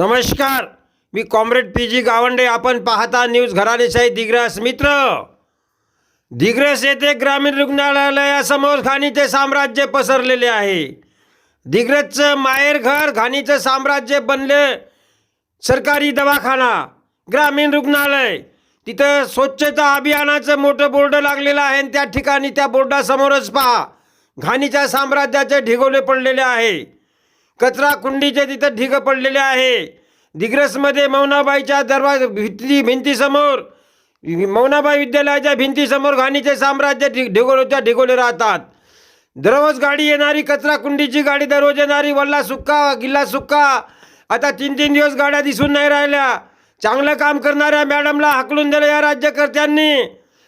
नमस्कार मी comrade P G Gawande. आपण पाहता न्यूज घराणेशाही दिग्रस मित्र. दिग्रस येथे ग्रामीण रुग्णालयासमोर घाणीचे साम्राज्य पसरलेले आहे. दिग्रसचं माहेरघर घाणीचं साम्राज्य बनले सरकारी दवाखाना ग्रामीण रुग्णालय. तिथं स्वच्छता अभियानाचं मोठं बोर्ड लागलेलं आहे आणि त्या ठिकाणी त्या बोर्डासमोरच पहा घाणीच्या साम्राज्याचे ढिगोले पडलेले आहे. कचरा कुंडीचे तिथं ढिग पडलेले आहे. दिग्रसमध्ये मौनाबाईच्या दरवाजा भिंती भिंतीसमोर मौनाबाई विद्यालयाच्या भिंतीसमोर घाणीचे साम्राज्य ढिगोळच्या ढिगोलच्या ढिगोले राहतात. दररोज गाडी येणारी कचरा कुंडीची गाडी दररोज येणारी वल्ला सुक्का गिल्ला सुक्का. आता तीन तीन दिवस गाड्या दिसून नाही राहिल्या. चांगलं काम करणाऱ्या मॅडमला हाकलून दिलं या राज्यकर्त्यांनी.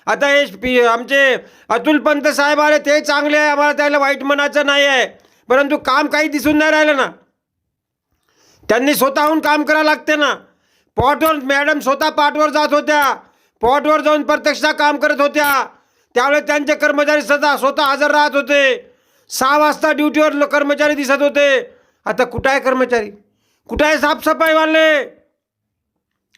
आता हे पी आमचे अतुल पंत साहेब आले ते चांगले आहे आम्हाला त्याला वाईट म्हणायचं नाही आहे. परंतु काम काही दिसून नाही राहिलं ना. त्यांनी स्वतःहून काम करावं लागते ना. पॉटवर मॅडम स्वतः पाटवर जात होत्या. पॉटवर जाऊन प्रत्यक्ष काम करत होत्या. त्यावेळेस त्यांचे कर्मचारी सदा स्वतः हजर राहत होते. सहा वाजता ड्युटीवर कर्मचारी दिसत होते. आता कुठं आहे कर्मचारी? कुठं आहे साफसफाईवाले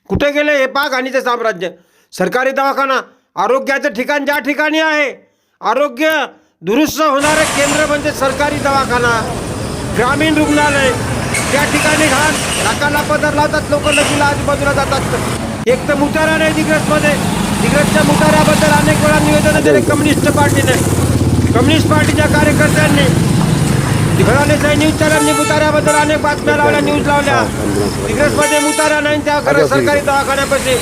कुठे गेले हे पाक आणि साम्राज्य. सरकारी दवाखाना आरोग्याचं ठिकाण ज्या ठिकाणी आहे. आरोग्य दुरुस्त होणारं केंद्र म्हणजे सरकारी दवाखाना ग्रामीण रुग्णालय. त्या ठिकाणी घाण नाकाला पदर लावतात लोक लगीला आजूबाजूला जातात. एक तर मुतारा नाही दिग्रसमध्ये. दिग्रसच्या मुताऱ्याबद्दल अनेक वेळा निवेदन दिले कम्युनिस्ट पार्टीने. कम्युनिस्ट पार्टीच्या कार्यकर्त्यांनी घराण्याच्या न्यूज चॅनलनी मुताऱ्याबद्दल अनेक बातम्या लावल्या न्यूज लावल्या. दिग्रसमध्ये मुतारा नाही त्या खरं सरकारी दवाखान्यापाशी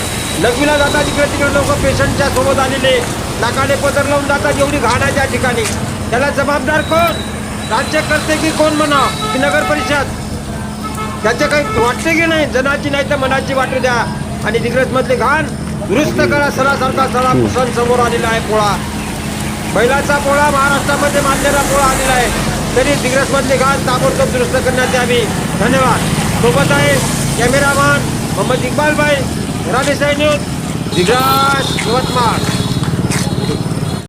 लघवीला जातात तिकडे तिकडे लोक पेशंटच्या सोबत आलेले. नाकाने पदर लावून जातात एवढी घाण आहे त्या ठिकाणी. त्याला जबाबदार कोण? राज्यकर्ते की कोण म्हणा? की नगर परिषद? त्याचे काही वाटते की नाही? जनाची नाही तर मनाची वाटू द्या. आणि दिग्रसमधले घाण. दुरुस्त करा सणासारखा सणा सण समोर आलेला आहे पोळा. बैलाचा पोळा महाराष्ट्रामध्ये मानलेला पोळा आलेला आहे. तरी दिग्रसमधले घाण ताबडतोब दुरुस्त करण्यात यावी धन्यवाद. सोबत आहे कॅमेरामन मोहम्मद इक्बाल भाई राणेसाई न्यूज दिग्रास यवतमाळ.